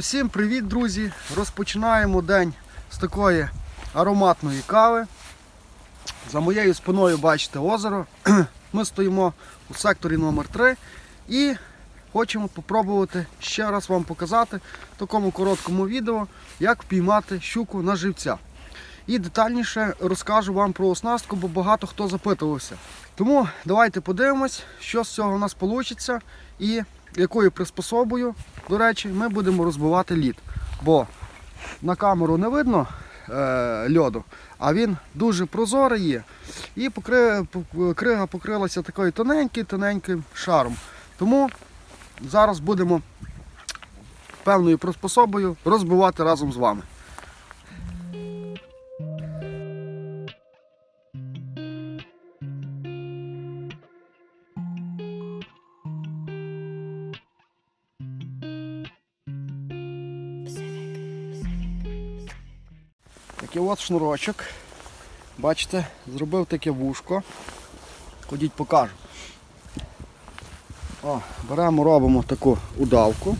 Усім привіт, друзі! Розпочинаємо день з такої ароматної кави. За моєю спиною бачите озеро. Ми стоїмо у секторі номер 3 і хочемо спробувати ще раз вам показати в такому короткому відео, як впіймати щуку на живця. І детальніше розкажу вам про оснастку, бо багато хто запитувався. Тому давайте подивимось, що з цього у нас вийде і якою приспособою, до речі, ми будемо розбивати лід. Бо на камеру не видно е, льоду, а він дуже прозорий є. І покри, крига покрилася такою тоненьким-тоненьким шаром. Тому зараз будемо певною приспособою розбивати разом з вами. Такий от шнурочок. Бачите, зробив таке вушко. Ходіть покажу. О, беремо, робимо таку удавку,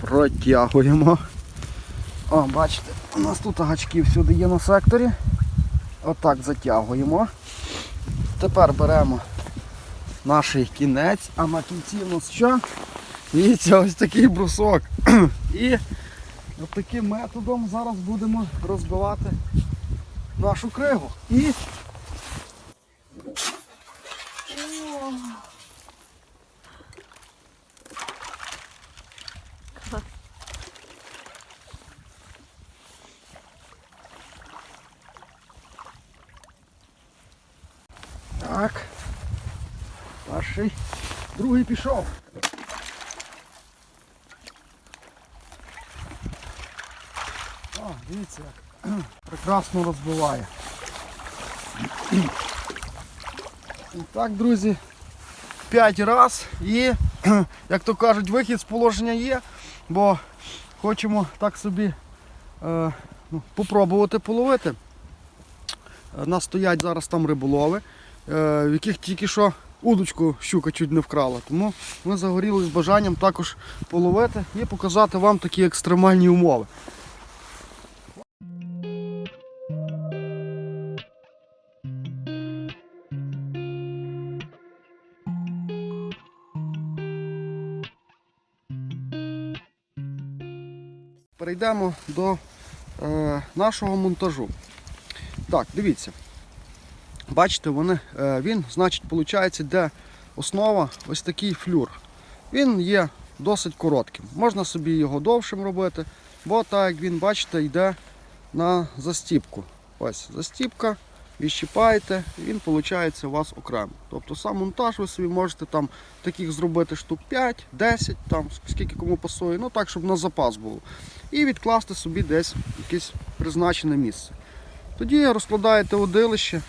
протягуємо. О, бачите, у нас тут гачки всюди є на секторі. Отак затягуємо. Тепер беремо наш кінець, а на кінці у нас що? Дивіться, ось такий брусок. І От таким методом зараз будемо розбивати нашу кригу. І так. Перший, другий пішов. О, дивіться як прекрасно розбиває. І так, друзі, 5 раз і, як то кажуть, вихід з положення є, бо хочемо так собі е, ну, попробувати половити. У нас стоять зараз там риболови, е, в яких тільки що удочку щука чуть не вкрала. Тому ми загоріли з бажанням також половити і показати вам такі екстремальні умови. Перейдемо до е, нашого монтажу. Так, дивіться. Бачите, вони, е, він, значить, виходить, де основа ось такий флюр. Він є досить коротким. Можна собі його довшим робити, бо так як він, бачите, йде на застіпку. Ось застіпка, відщіпаєте, він виходить у вас окремо. Тобто сам монтаж ви собі можете там таких зробити штук 5, 10, там, скільки кому пасує, ну так, щоб на запас було. І відкласти собі десь якесь призначене місце. Тоді розкладаєте водилище,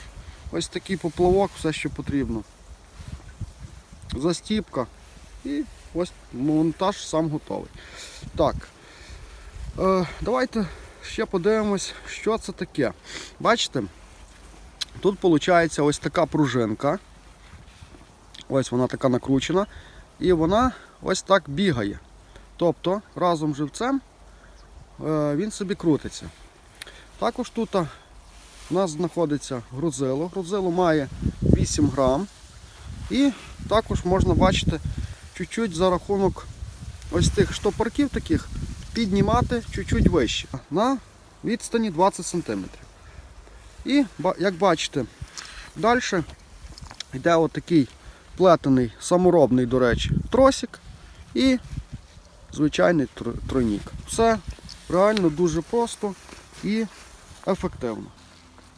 ось такий поплавок, все, що потрібно. Застіпка. І ось монтаж сам готовий. Так. Е, давайте ще подивимось, що це таке. Бачите? Тут виходить ось така пружинка. Ось вона така накручена. І вона ось так бігає. Тобто разом з живцем е, він собі крутиться. Також тут у нас знаходиться грузило. Грузило має 8 грам. І також можна бачити чуть-чуть за рахунок ось тих штопорків таких піднімати чуть-чуть вище на відстані 20 см. І як бачите, далі йде отакий плетений саморобний, до речі, тросик і звичайний тр- тройнік. Все реально дуже просто і ефективно.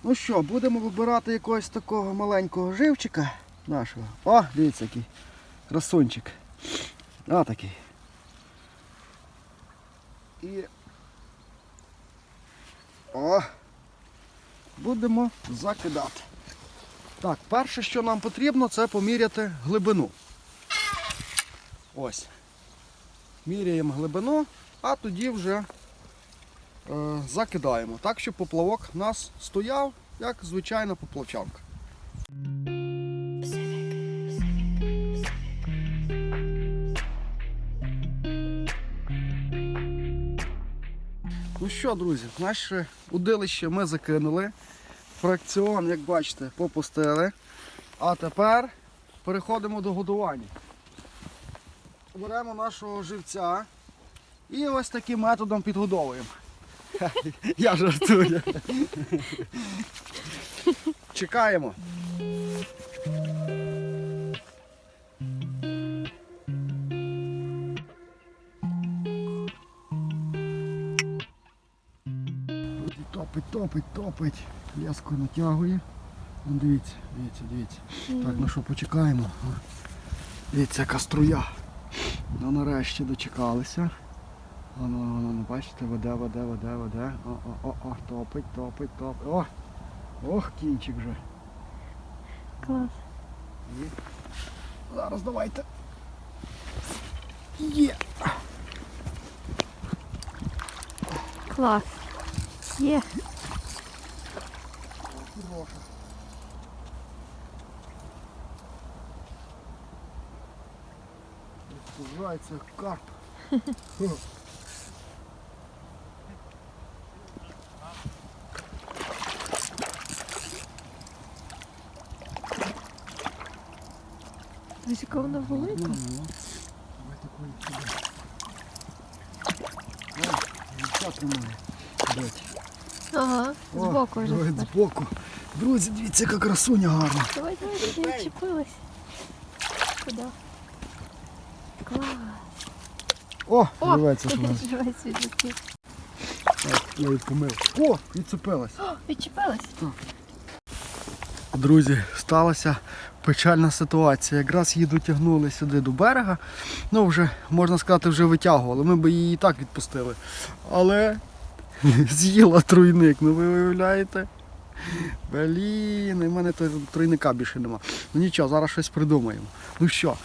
Ну що, будемо вибирати якогось такого маленького живчика нашого. О, дивіться який красунчик. О, такий. І о, будемо закидати. Так, перше, що нам потрібно, це поміряти глибину. Ось. Міряємо глибину, а тоді вже е, закидаємо. Так, щоб поплавок у нас стояв, як звичайна поплавчанка. Що, друзі, наше удилище ми закинули. Фракціон, як бачите, попустили. А тепер переходимо до годування. Беремо нашого живця і ось таким методом підгодовуємо. Я жартую. Чекаємо. Топить, топить. Леску натягує. Ну, дивіться, дивіться, дивіться. Так, ну що, почекаємо. Дивіться, яка струя. Ну нарешті дочекалися. Воно, воно, ну бачите, веде, веде, веде, веде. О, о, о, о, топить, топить, топить. О! Ох, кінчик вже. Клас. Є. Зараз давайте. Є. Клас. Є. Хороша. Спужається карп. Хо. Ось яка вона велика. Ну, ну. Давай такої сюди. О, дівча тримає. Дать. Ага, О, збоку вже. давай тепер. збоку. Друзі, дивіться, яка красуня гарна. Давай, давай, ти відчепилась. Куди? Клас. О, О, живеться ж відлетів. Так, я її помив. О, відцепилась. О, відчепилась. Друзі, сталася печальна ситуація. Якраз її дотягнули сюди до берега. Ну, вже, можна сказати, вже витягували. Ми б її і так відпустили. Але з'їла труйник, ну ви уявляєте? Блін, в мене тройника більше нема. Ну нічого, зараз щось придумаємо. Ну що,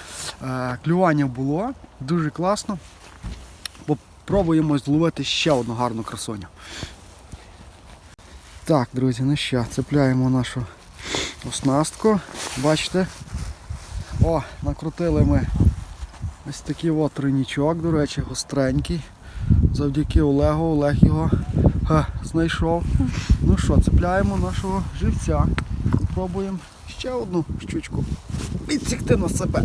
е, клювання було, дуже класно. Попробуємо зловити ще одну гарну красуню. Так, друзі, ну що, цепляємо нашу оснастку. Бачите? О, накрутили ми ось такий от тройнічок, до речі, гостренький. Завдяки Олегу, Олег його га, знайшов. Ну що, цепляємо нашого живця. І пробуємо ще одну щучку відсікти на себе.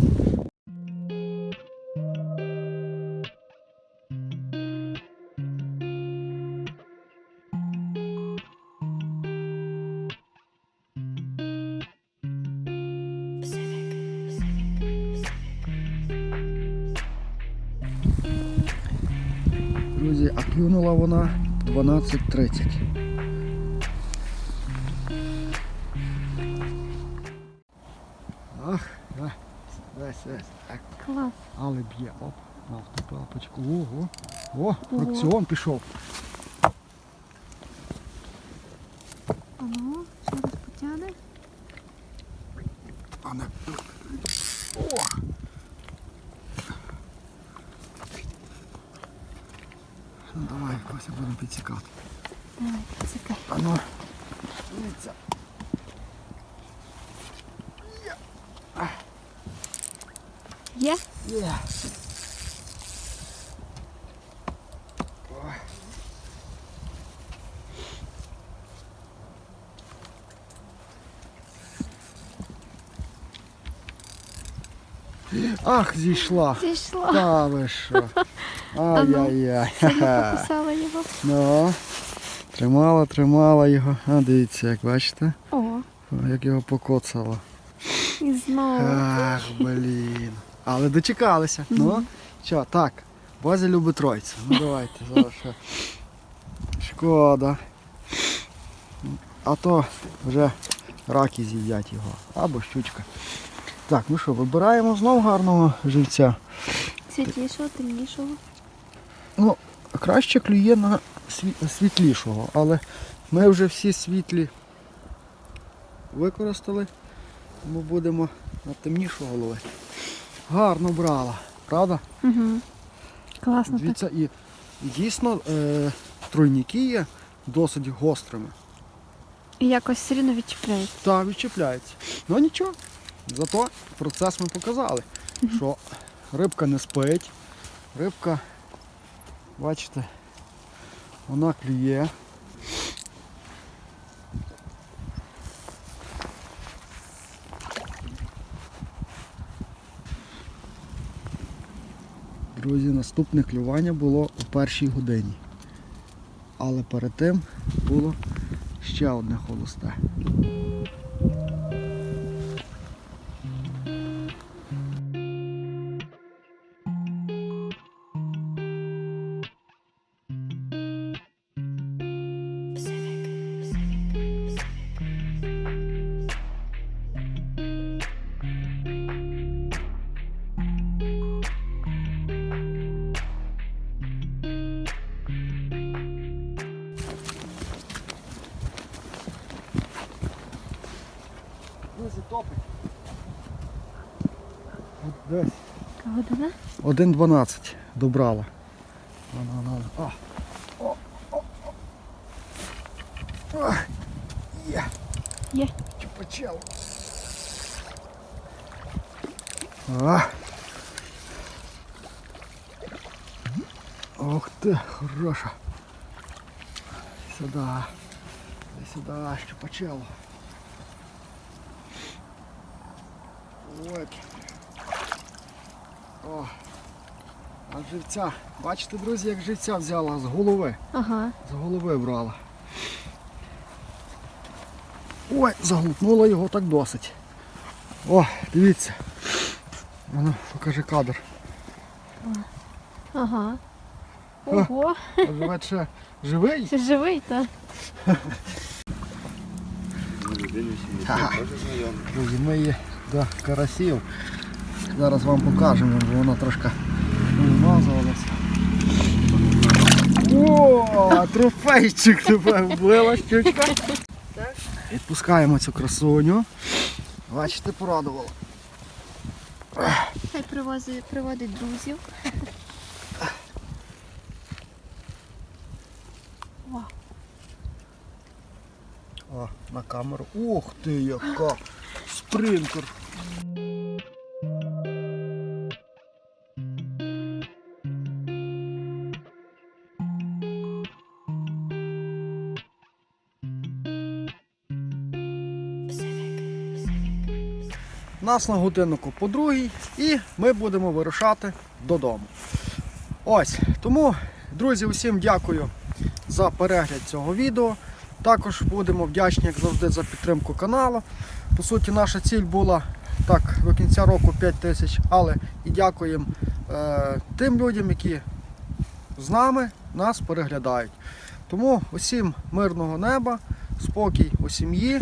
Друзі, а клюнула вона 12.30. Ах, да. Так, Клас. але б'є. Оп, на автопалпочку. Ого. О, фракціон пішов. А ну, ще раз потягне. А не. О! Ну давай, Кося, будемо підсікати. Давай, цікай. А ну, дивіться. Є? Є. Ах, зійшла. Зійшла. Та ви що. Ай-яй-яй. Покусала його. Ну, тримала, тримала його. А дивіться, як бачите, О, О, як його покоцало. і знову. Ах, блін. Але дочекалися. Ну, що, так, Базі любить тройцю. Ну давайте, зараз ще. Шкода. А то вже раки з'їдять його. Або щучка. Так, ну що, вибираємо знов гарного живця. Світлішого, темнішого. Ну, краще клює на світлішого, але ми вже всі світлі використали, тому будемо на темнішого ловити. Гарно брала, правда? Угу. Класно так. Дивіться, і, і дійсно е, тройники є досить гострими. І якось все рівно відчіпляється. Та відчіпляється. Ну нічого. Зато процес ми показали, що рибка не спить, рибка, бачите, Вона клює. Друзі, наступне клювання було у першій годині. Але перед тим було ще одне холосте. Десь. Година? 1.12 добрала. О. О, о, о. А, Є. Є. Чупачело. А. Ох ти, хороша. Сюди. Іди Сюди, щупачело. От. О. А живця. Бачите, друзі, як живця взяла з голови. Ага. З голови брала. Ой, заглупнула його так досить. О, дивіться. Воно, покажи кадр. Ага. Ого. А живе ще живий? Ще живий, так? Друзі, ми її до карасів. Зараз вам покажемо, бо вона трошки вимазувалася. О, трофейчик тебе вбила щучка. Відпускаємо цю красуню. Бачите, порадувала. Хай привозить, приводить друзів. О, на камеру. Ух ти, яка! Спринтер. Нас на годиннику по другій і ми будемо вирушати додому. Ось, тому, друзі, усім дякую за перегляд цього відео. Також будемо вдячні, як завжди, за підтримку каналу. По суті, наша ціль була так до кінця року 5 тисяч, але і дякуємо е, тим людям, які з нами нас переглядають. Тому усім мирного неба, спокій у сім'ї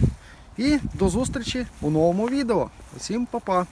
і до зустрічі у новому відео. Усім па-па!